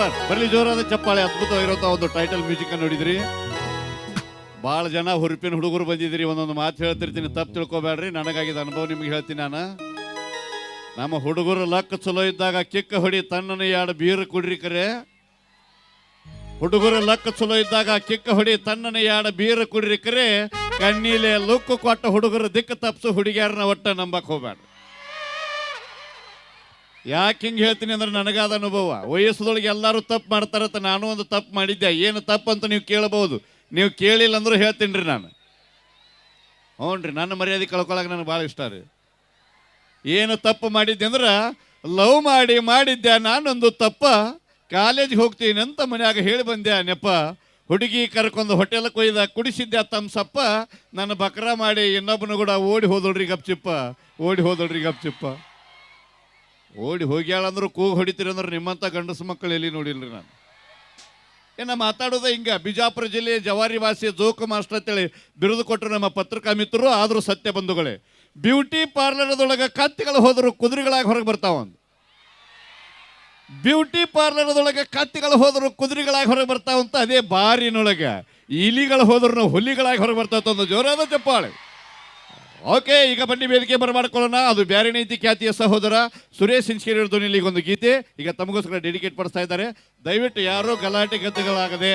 Super. ಬರ್ಲಿ, ಜೋರಾದ ಚಪ್ಪಾಳೆ ಅದ್ಭುತವಾಗಿರುವಂತ ಒಂದು ಟೈಟಲ್ ಮ್ಯೂಸಿಕ್ ನೋಡಿದ್ರಿ. ಭಾಳ ಜನ ಹುರುಪಿನ ಹುಡುಗರು ಬಂದಿದ್ರಿ ಒಂದೊಂದು ಮಾತು ಹೇಳ್ತಿರ್ತೀನಿ, ತಪ್ಪು ತಿಳ್ಕೊಬೇಡ್ರಿ. ನನಗಾಗಿದ ಅನುಭವ ನಿಮ್ಗೆ ಹೇಳ್ತೀನಿ ನಾನು. ನಮ್ಮ ಹುಡುಗರು ಲಕ್ ಚಲೋ ಇದ್ದಾಗ ಕಿಕ್ಕ ಹೊಡಿ, ತಣ್ಣನ ಎರಡು ಬೀರು ಕುಡ್ರಿ ಕರೆ. ಹುಡುಗರು ಲಕ್ ಚಲೋ ಇದ್ದಾಗ ಕಿಕ್ಕ ಹೊಡಿ, ತಣ್ಣನ ಎರಡು ಬೀರು ಕುಡ್ರಿ ಕರೆ. ಕಣ್ಣೀಲೆ ಲುಕ್ಕು ಕೊಟ್ಟ ಹುಡುಗರು ದಿಕ್ಕ ತಪ್ಸು ಹುಡುಗಿಯರನ್ನ ಒಟ್ಟ ನಂಬಕ್ ಹೋಗ್ಬೇಡ್ರಿ ಯಾಕೆ ಹಿಂಗೆ ಹೇಳ್ತೀನಿ ಅಂದ್ರೆ ನನಗಾದ ಅನುಭವ. ವಯಸ್ಸದೊಳಗೆ ಎಲ್ಲರೂ ತಪ್ಪು ಮಾಡ್ತಾರತ್ತ ನಾನು ಒಂದು ತಪ್ಪು ಮಾಡಿದ್ದೆ. ಏನು ತಪ್ಪು ಅಂತ ನೀವು ಕೇಳಬಹುದು. ನೀವು ಕೇಳಿಲ್ಲ ಅಂದ್ರೂ ಹೇಳ್ತೀನಿ ರೀ ನಾನು. ಹ್ಞೂ ನನ್ನ ಮರ್ಯಾದೆ ಕಳ್ಕೊಳಕ್ಕೆ ನನಗೆ ಭಾಳ ಇಷ್ಟ ರೀ. ಏನು ತಪ್ಪು ಮಾಡಿದ್ದೆ ಅಂದ್ರೆ, ಲವ್ ಮಾಡಿ ಮಾಡಿದ್ದೆ, ನಾನೊಂದು ತಪ್ಪ ಕಾಲೇಜ್ಗೆ ಹೋಗ್ತೀನಿ ಅಂತ ಮನ್ಯಾಗ ಹೇಳಿ ಬಂದೆ ನೆಪ್ಪ ಹುಡುಗಿ ಕರ್ಕೊಂಡು ಹೋಟೆಲ್ ಕೊಯ್ದ ಕುಡಿಸಿದ್ದೆ ತಮ್ಸಪ್ಪ. ನನ್ನ ಬಕ್ರ ಮಾಡಿ ಇನ್ನೊಬ್ಬನು ಕೂಡ ಓಡಿ ಹೋದಳ್ರಿ ಗಪ್ಚಿಪ್ಪ. ಓಡಿ ಹೋದಳ್ರಿ ಗಪ್ಚಿಪ್ಪ. ಓಡಿ ಹೋಗ್ಯಾಳಂದ್ರು ಕೂಗು ಹೊಡಿತೀರಿ ಅಂದ್ರೆ ನಿಮ್ಮಂಥ ಗಂಡಸು ಮಕ್ಕಳು ಎಲ್ಲಿ ನೋಡಿಲ್ರಿ ನಾನು? ಏನ ಮಾತಾಡೋದ ಹಿಂಗೆ. ಬಿಜಾಪುರ ಜಿಲ್ಲೆಯ ಜವಾರಿ ವಾಸಿ ಜೋಕು ಮಾಸ್ಟರ್ ಅಂತೇಳಿ ಬಿರುದು ಕೊಟ್ಟರು ನಮ್ಮ ಪತ್ರಿಕಾ ಮಿತ್ರರು, ಆದರೂ ಸತ್ಯ ಬಂಧುಗಳೇ. ಬ್ಯೂಟಿ ಪಾರ್ಲರ್ದೊಳಗೆ ಕತ್ತಿಗಳು ಹೋದ್ರು ಕುದುರೆಗಳಾಗಿ ಹೊರಗೆ ಬರ್ತಾವಂದು ಬ್ಯೂಟಿ ಪಾರ್ಲರ್ದೊಳಗೆ ಕತ್ತಿಗಳು ಹೋದ್ರು ಕುದುರೆಗಳಾಗಿ ಹೊರಗೆ ಬರ್ತಾವಂತ ಅದೇ ಬಾರಿನೊಳಗೆ. ಇಲಿಗಳು ಹೋದ್ರು ಹುಲಿಗಳಾಗಿ ಹೊರಗೆ ಬರ್ತಾವಂತ ಜೋರಾದ ಚಪ್ಪಾಳೆ ಓಕೆ, ಈಗ ಬನ್ನಿ ವೇದಿಕೆ ಬರಮಾಡ್ಕೊಳ್ಳೋಣ ಅದು ಬೇರೆ ನೀತಿ ಖ್ಯಾತಿಯ ಸಹೋದರ ಸುರೇಶ್ ಧ್ವನಿಯಲ್ಲಿ ಈಗ ಒಂದು ಗೀತೆ. ಈಗ ತಮಗೋಸ್ಕರ ಡೆಡಿಕೇಟ್ ಪಡಿಸ್ತಾ ಇದ್ದಾರೆ. ದಯವಿಟ್ಟು ಯಾರೂ ಗಲಾಟೆ ಗದ್ದೆಗಳಾಗದೆ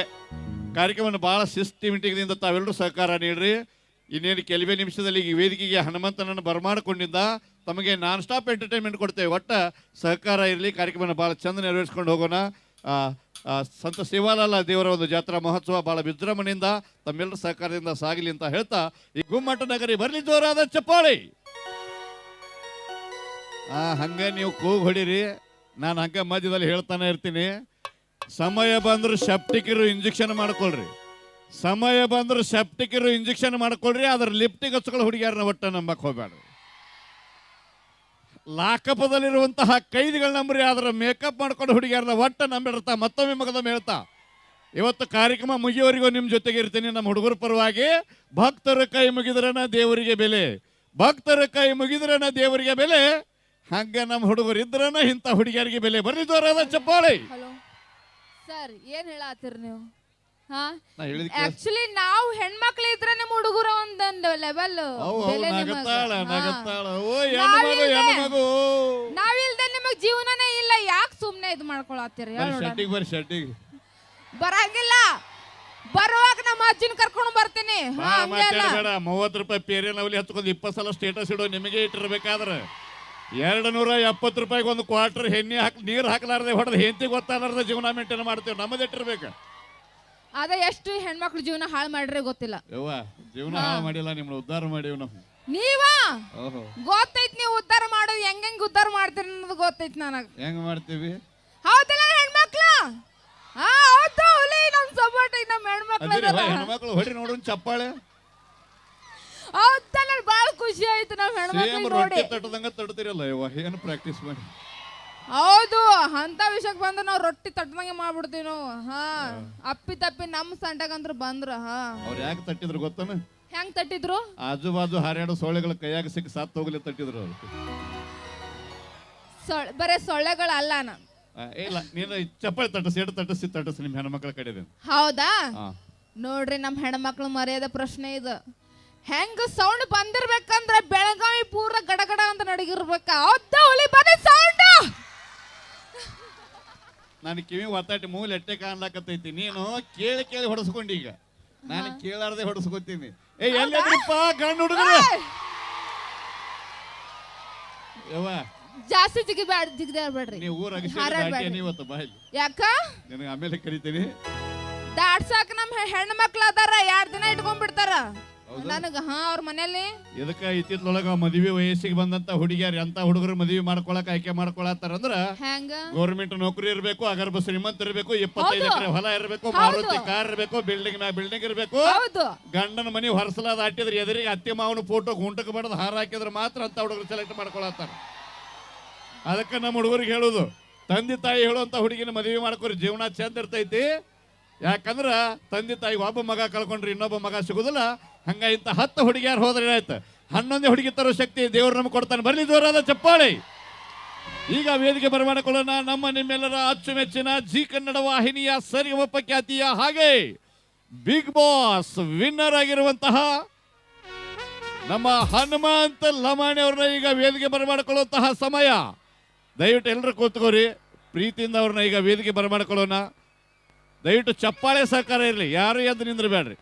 ಕಾರ್ಯಕ್ರಮವನ್ನು ಬಹಳ ಸಿಸ್ಟಮಿಟಿಕ್ದಿಂದ ತಾವೆಲ್ಲರೂ ಸಹಕಾರ ನೀಡ್ರಿ. ಇನ್ನೇನು ಕೆಲವೇ ನಿಮಿಷದಲ್ಲಿ ಈ ವೇದಿಕೆಗೆ ಹನುಮಂತನನ್ನು ಬರಮಾಡಿಕೊಂಡಿದ್ದ ತಮಗೆ ನಾನ್ ಸ್ಟಾಪ್ ಎಂಟರ್ಟೈನ್ಮೆಂಟ್ ಕೊಡ್ತೇವೆ. ಒಟ್ಟ ಸಹಕಾರ ಇರಲಿ ಕಾರ್ಯಕ್ರಮವನ್ನು ಭಾಳ ಚಂದ ನೆರವೇರಿಸ್ಕೊಂಡು ಹೋಗೋಣ. ಸಂತ ಶಿವಾಲಾಲ ದೇವರ ಒಂದು ಜಾತ್ರಾ ಮಹೋತ್ಸವ ಬಹಳ ವಿಜೃಂಭಣೆಯಿಂದ ತಮ್ಮೆಲ್ಲರ ಸಹಕಾರದಿಂದ ಸಾಗಲಿ ಅಂತ ಹೇಳ್ತಾ ಈ ಗುಮ್ಮಟ ನಗರಿ ಬರಲಿ ಜೋರಾದ ಚಪ್ಪಾಳಿ. ಆ, ಹಂಗೆ ನೀವು ಕೂಗ್ ಹೊಡಿರಿ. ನಾನು ಹಂಗೆ ಮಧ್ಯದಲ್ಲಿ ಹೇಳ್ತಾನೆ ಇರ್ತೀನಿ. ಸಮಯ ಬಂದರೂ ಸೆಪ್ಟಿಕಿರು ಇಂಜೆಕ್ಷನ್ ಮಾಡ್ಕೊಳ್ರಿ. ಸಮಯ ಬಂದರೂ ಸೆಪ್ಟಿಕಿರು ಇಂಜೆಕ್ಷನ್ ಮಾಡ್ಕೊಳ್ರಿ ಅದ್ರ ಲಿಪ್ಟಿಗೆ ಹಚ್ಕೊಳ್ಳೋ ಹುಡುಗಿಯರನ್ನ ಒಟ್ಟ ನಂಬಕ್ ಹೋಗ್ಬೇಡ್ರಿ. ಲಾಕಪದಲ್ಲಿರುವಂತಹ ಕೈದಿಗಳ ನಂಬ್ರಿ ಅದರ ಮೇಕಪ್ ಮಾಡ್ಕೊಂಡು ಹುಡುಗಿಯರನ್ನ ಒಟ್ಟ ನಂಬಿಡ್ತಾ, ಮತ್ತೊಮ್ಮೆ ಮಗದೊಮ್ಮೆ ಹೇಳ್ತಾ ಇವತ್ತು ಕಾರ್ಯಕ್ರಮ ಮುಗಿಯೋರಿಗೂ ನಿಮ್ಮ ಜೊತೆಗೆ ಇರ್ತೀನಿ. ನಮ್ಮ ಹುಡುಗರ ಪರವಾಗಿ ಭಕ್ತರ ಕೈ ಮುಗಿದ್ರನ ದೇವರಿಗೆ ಬೆಲೆ. ಭಕ್ತರ ಕೈ ಮುಗಿದ್ರನ ದೇವರಿಗೆ ಬೆಲೆ. ಹಂಗ ನಮ್ಮ ಹುಡುಗರು ಇದ್ರನ ಇಂಥ ಹುಡುಗಿಯರಿಗೆ ಬೆಲೆ. ಬರ್ರಿ ಚಪ್ಪಾಳಿ. ಹಲೋ. ಸರ್, ಏನ್ ಹೇಳತ್ತೀರಿ ನೀವು? ಆಕ್ಚುಲಿ ನಾವು ಹೆಣ್ಮಕ್ಳು ಇದ್ರೆ ನಿಮ್ ಹುಡುಗರ ಒಂದೊಂದು ಲೆವೆಲ್ ನಾವಿಲ್ದೆ- ನಿಮಗ್ ಜೀವನನೇ ಇಲ್ಲ. ಯಾಕೆ ಸುಮ್ನೆ ಇದು ಮಾಡ್ಕೊಳತ್ತೀರಿ? ಬರಂಗಿಲ್ಲ. ಬರುವಾಗ ನಮ್ಮ ಅಜ್ಜಿನ ಕರ್ಕೊಂಡು ಬರ್ತೀನಿ. ಮೂವತ್ತು ರೂಪಾಯಿ ಪೇರೆ ನವಲಿ ಹತ್ಕೊಂಡು ಇಪ್ಪತ್ತು ಸಲ ಸ್ಟೇಟಸ್ ಇಡೋ ನಿಮಗೆ ಇಟ್ಟಿರ್ಬೇಕಾದ್ರೆ. ಎರಡು ನೂರ ಎಪ್ಪತ್ತು ರೂಪಾಯಿಗೆ ಒಂದು ಕ್ವಾರ್ಟರ್ ಹೆಣ್ಣೆ ಹಾಕಿ ನೀರು ಹಾಕ್ಲಾರ್ದೆ ಹೊಡೆದು ಹೆಂತಿ ಗೊತ್ತಾಗಲಾರ್ದೆ ಜೀವನ ಮೇಂಟೈನ್ ಮಾಡ್ತೇವೆ. ನಮ್ಮದು ಇಟ್ಟಿರ್ಬೇಕು. ಅದ ಎಷ್ಟು ಹೆಣ್ಮಕ್ಳು ಜೀವನ ಹಾಳು ಮಾಡ್ರೆ ಗೊತ್ತಿಲ್ಲ. ಯವ್ವ ಜೀವನ ಹಾಳು ಮಾಡಿಲ್ಲ ನಿಮ್ಮನ್ನ ಉದ್ಧಾರ ಮಾಡೀವಿ ನಾವು. ನೀವ? ಓಹೋ. ಗೊತ್ತೈತ್ ನೀವು ಉದ್ಧಾರ ಮಾಡೋದು ಹೆಂಗ್ ಹೆಂಗ್ ಉದ್ಧಾರ ಮಾಡ್ತೀರಿ ಅನ್ನೋದು ಗೊತ್ತೈತ್ ನನಗ. ಹೆಂಗ್ ಮಾಡ್ತೀವಿ? ಹೌದಲ್ಲ ಹೆಣ್ಮಕ್ಳು? ಹಾ ಹೌದು ಹುಲಿ ನಮ್ ಸಪೋರ್ಟ್ ನಮ್ಮ ಹೆಣ್ಮಕ್ಳು ಅದಿರಿ ಅದಲ್ಲ. ಹೆಣ್ಮಕ್ಳು ಹೊಡಿ ನೋಡು ಚಪ್ಪಾಳೆ. ಹೌದಲ್ಲ ಬಾಳ ಖುಷಿ ಆಯ್ತು ನಾವ್ ಸೇಮ್ ಹೆಣ್ಮಕ್ಳು ನೋಡಿ. ತಟ್ಟದಂಗ ತಡ್ತಿರಲ್ಲ ಯವ್ವ ಏನು ಪ್ರಾಕ್ಟೀಸ್ ಮಾಡಿ. ಹೌದು ಅಂತ ವಿಷಯಕ್ಕೆ ಬಂದ್ರೆ ನಾವು ರೊಟ್ಟಿ ತಟ್ಟದಂಗೆ ಮಾಡ್ಬಿಡ್ತೀವಿ ನಾವು. ಹಾ ಅಪ್ಪಿ ತಪ್ಪಿ ನಮ್ಮ ಸಂಟಾಗಂದ್ರ ಬಂದ್ರ ಹಾ. ಅವ್ರು ಯಾಕೆ ತಟ್ಟಿದ್ರು ಗೊತ್ತಾನ? ಹೆಂಗ್ ತಟ್ಟಿದ್ರು? ಆಜು ಬಾಜು ಹರಿಯಾಡು ಸೊಳ್ಳೆಗಳು ಕೈಯಾಗ ಸಿಕ್ಕಿ ಸತ್ತು ಹೋಗ್ಲಿ ತಟ್ಟಿದ್ರು ಅವ್ರು. ಬರೇ ಸೊಳ್ಳೆಗಳಲ್ಲ ನಾ ಆ, ಇಲ್ಲ ನೀನು ಚಪ್ಪಲಿ ತಟ್ಟಸಿ ಎಡು ತಟ್ಟಸಿ ತಟ್ಟಸಿ ನಿಮ್ಮ ಹೆಣ್ಮಕ್ಳ ಕಡೆ ಹೌದಾ? ಹಾ. ನೋಡ್ರಿ ನಮ್ಮ ಹೆಣ್ಮಕ್ಳು ಮರ್ಯಾದೆ ಪ್ರಶ್ನೆ ಇದು. ಹೆಂಗ್ ಸೌಂಡ್ ಬಂದಿರ್ಬೇಕಂದ್ರೆ ಬೆಳಗಾವಿ ಪೂರ ಗಡಗಡ ಅಂತ ನಡಗಿರ್ಬೇಕ. ಹೌದಾ ಹುಲಿ ಬನ್ನಿ ಸೌಂಡ್ ನಾನು ಕಿವಿ ಒತ್ತಾಟಿ ಮೂಲ ಎಟ್ಟೆ ಕಾಣ್ಲಾಕತ್ತೈತಿ. ನೀನು ಕೇಳಿ ಕೇಳಿ ಹೊಡಸ್ಕೊಂಡಿ ಈಗ. ನಾನು ಕೇಳಾರ್ದೆ ಹೊಡಸ್ಕೊತೀನಿ. ಏ ಎಲ್ಲಪ್ಪ ಗಂಡು ಹುಡುಗರು? ಯವ್ವ. ಜಾಸ್ತಿ ಜಿಗಿಬ್ಯಾಡ ಜಿಗಿದಾಡ್ಬೇಡ್ರಿ ನೀವು ಊರ ಹಾರಾಡ್ಬೇಡ್ರಿ. ಇವತ್ತು ಬಾಯ್ ಯಾಕ? ನಿನಗೆ ಆಮೇಲೆ ಕರಿತೀನಿ. ದಾಡ್ಸಾಕ ನಮ್ ಹೆ- ಹೆಣ್ಣು ಮಕ್ಳು ಅದಾರ ಎರಡ್ ದಿನ ಇಟ್ಕೊಂಡ್ಬಿಡ್ತಾರ? ನನಗ ಹಾ ಅವ್ರ ಮನೇಲಿ ಇದಕ್ಕ ಇತ್ತಿತ್ಲೊಳಗ ಮದ್ವಿ ವಯಸ್ಸಿಗೆ ಬಂದಂತ ಹುಡುಗಿಯರ್ ಅಂತ ಹುಡುಗರು ಮದ್ವಿ ಮಾಡ್ಕೊಳಕ್ ಆಯ್ಕೆ ಮಾಡ್ಕೊಳತ್ತಾರ ಅಂದ್ರ ಹೆಂಗ? ಗೌರ್ಮೆಂಟ್ ನೌಕರಿ ಇರಬೇಕು ಅಗರ್ಭ ಶ್ರೀಮಂತ ಇರಬೇಕು ಇಪ್ಪತ್ತೈದು. ಎಕರೆ ಹೊಲ ಇರಬೇಕು. ಮಾರುತಿ ಕಾರ್ ಇರಬೇಕು ಬಿಲ್ಡಿಂಗ್ ಮ್ಯಾಗ ಬಿಲ್ಡಿಂಗ್ ಇರ್ಬೇಕು. ಹೌದು. ಗಂಡನ ಮನಿ ಹೊರಸಲಾದ ಆಟಿದ್ರ ಎದುರಿಗೆ ಅತ್ತೆ ಮಾವನ ಫೋಟೋ ಗುಂಟಕ್ಕೆ ಬಡದ ಹಾರ ಹಾಕಿದ್ರೆ ಮಾತ್ರ ಅಂತ ಹುಡುಗರು ಸೆಲೆಕ್ಟ್ ಮಾಡ್ಕೊಳತ್ತಾರ. ಅದಕ್ಕೆ ನಮ್ಮ ಹುಡುಗರಿಗೆ ಹೇಳುದು ತಂದೆ ತಾಯಿ ಹೇಳುವಂತ ಹುಡುಗಿನ ಮದುವೆ ಮಾಡ್ಕೊರಿ ಜೀವನ ಚಂದ ಇರ್ತೈತಿ. ಯಾಕಂದ್ರ ತಂದೆ ತಾಯಿಗೆ ಒಬ್ಬ ಮಗ ಕಳ್ಕೊಂಡ್ರಿ ಇನ್ನೊಬ್ಬ ಮಗ ಸಿಗುದಿಲ್ಲ. ಹಂಗ ಇಂಥ ಹತ್ತು ಹುಡುಗಿಯಾರು ಹೋದ್ರೆ ಏನಾಯ್ತು? ಹನ್ನೊಂದೇ ಹುಡುಗಿ ತರೋ ಶಕ್ತಿ ದೇವ್ರು ನಮ್ಗೆ ಕೊಡ್ತಾನೆ. ಬರಲಿ ದೇವರಾದ ಚಪ್ಪಾಳೆ. ಈಗ ವೇದಿಕೆ ಬರಮಾಡಿಕೊಳ್ಳೋಣ. ನಮ್ಮ ನಿಮ್ಮೆಲ್ಲರ ಅಚ್ಚುಮೆಚ್ಚಿನ ಜಿ ಕನ್ನಡ ವಾಹಿನಿಯ ಸರಿ ಖ್ಯಾತಿಯ ಹಾಗೆ ಬಿಗ್ ಬಾಸ್ ವಿನ್ನರ್ ಆಗಿರುವಂತಹ ನಮ್ಮ ಹನುಮಂತ ಲಮಾಣಿ ಅವ್ರನ್ನ ಈಗ ವೇದಿಕೆ ಬರಮಾಡಿಕೊಳ್ಳುವಂತಹ ಸಮಯ. ದಯವಿಟ್ಟು ಎಲ್ಲರೂ ಕೂತ್ಕೋರಿ. ಪ್ರೀತಿಯಿಂದ ಅವ್ರನ್ನ ಈಗ ವೇದಿಕೆ ಬರಮಾಡಿಕೊಳ್ಳೋಣ. ದಯವಿಟ್ಟು ಚಪ್ಪಾಳೆ ಸಹಕಾರ ಇರಲಿ. ಯಾರು ಎದ್ದು ನಿಂದ್ರಬೇಡ್ರಿ.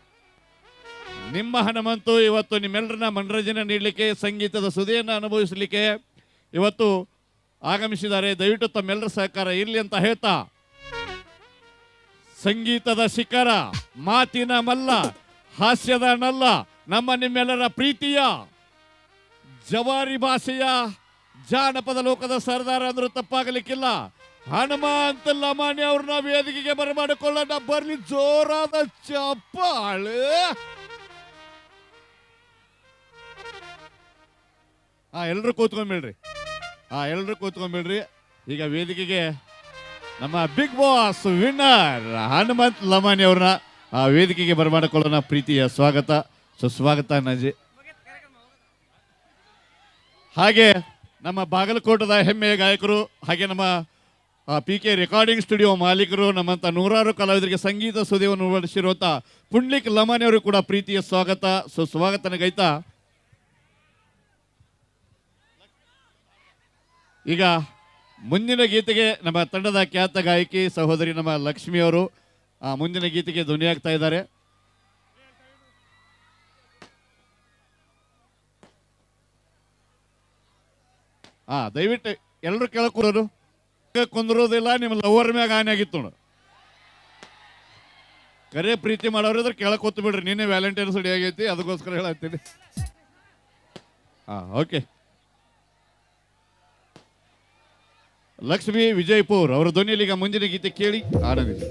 ನಿಮ್ಮ ಹನುಮಂತು ಇವತ್ತು ನಿಮ್ಮೆಲ್ಲರನ್ನ ಮನರಂಜನೆ ನೀಡಲಿಕ್ಕೆ, ಸಂಗೀತದ ಸುದೆಯನ್ನು ಅನುಭವಿಸಲಿಕ್ಕೆ ಇವತ್ತು ಆಗಮಿಸಿದ್ದಾರೆ. ದಯವಿಟ್ಟು ತಮ್ಮೆಲ್ಲರ ಸಹಕಾರ ಇರಲಿ ಅಂತ ಹೇಳ್ತಾ, ಸಂಗೀತದ ಶಿಖರ, ಮಾತಿನ ಮಲ್ಲ, ಹಾಸ್ಯದ ನಲ್ಲ, ನಮ್ಮ ನಿಮ್ಮೆಲ್ಲರ ಪ್ರೀತಿಯ ಜವಾರಿ ಭಾಷೆಯ ಜಾನಪದ ಲೋಕದ ಸರ್ದಾರ ಅಂದ್ರೂ ತಪ್ಪಾಗಲಿಕ್ಕಿಲ್ಲ. ಹನುಮಂತ ಲಮಾಣಿ ಅವ್ರನ್ನ ವೇದಿಕೆಗೆ ಬರಮಾಡಿಕೊಳ್ಳೋಣ. ಬರ್ಲಿ ಜೋರಾದ ಚಪ್ಪಾಳೆ. ಹಾ ಎಲ್ರು ಕೂತ್ಕೊಂಡ್ಬಿಡ್ರಿ ಹಾ ಎಲ್ರು ಕೂತ್ಕೊಂಡ್ಬಿಡ್ರಿ ಈಗ ವೇದಿಕೆಗೆ ನಮ್ಮ Bigg Boss winner Hanumanth Lamani ಅವ್ರನ್ನ, ಆ, ವೇದಿಕೆಗೆ ಬರಮಾಡಿಕೊಳ್ಳೋಣ. ಪ್ರೀತಿಯ ಸ್ವಾಗತ. ಸುಸ್ವಾಗತ ನಜಿ ಹಾಗೆ ನಮ್ಮ ಬಾಗಲಕೋಟದ ಹೆಮ್ಮೆಯ ಗಾಯಕರು, ಹಾಗೆ ನಮ್ಮ ಪಿ ಕೆ ರೆಕಾರ್ಡಿಂಗ್ ಸ್ಟುಡಿಯೋ ಮಾಲೀಕರು ನಮ್ಮಂಥ ನೂರಾರು ಕಲಾವಿದರಿಗೆ ಸಂಗೀತ ಸುದೀವನ್ನು ಉಳಿಸಿರುವಂತ ಪುಂಡ್ಲಿಕ್ ಲಮಾನಿ ಅವರು ಕೂಡ ಪ್ರೀತಿಯ ಸ್ವಾಗತ. ಸುಸ್ವಾಗತನ ಗೈತಾ ಈಗ ಮುಂದಿನ ಗೀತೆಗೆ ನಮ್ಮ ತಂಡದ ಖ್ಯಾತ ಗಾಯಕಿ ಸಹೋದರಿ ನಮ್ಮ ಲಕ್ಷ್ಮಿ ಅವರು, ಆ, ಮುಂದಿನ ಗೀತೆಗೆ ಧ್ವನಿಯಾಗ್ತಾ ಇದ್ದಾರೆ. ಹಾ ದಯವಿಟ್ಟು ಎಲ್ಲರೂ ಕೇಳக்கூಡೋದು ಕುಂದಿರೋದಿಲ್ಲ, ನಿಮ್ಮ ಲವರ್ ಮ್ಯಾಗ ಆನೆ ಆಗಿತ್ತು ನೋಡು. ಕರೆ ಪ್ರೀತಿ ಮಾಡೋರು ಇದ್ರೆ ಕೆಳಗೆ ಕೂತು ಬಿಡ್ರಿ ನಿನ್ನೆ ವ್ಯಾಲೆಂಟೈನ್ಸ್ ಡೇ ಆಗೈತಿ, ಅದಕ್ಕೋಸ್ಕರ ಹೇಳತ್ತೀನಿ. ಹಾ ಓಕೆ ಲಕ್ಷ್ಮಿ ವಿಜಯಪುರ್ ಅವರ ಧ್ವನಿಯಲ್ಲಿ ಈಗ ಮುಂದಿನ ಗೀತೆ ಕೇಳಿ ಆನಂದಿಸಿ.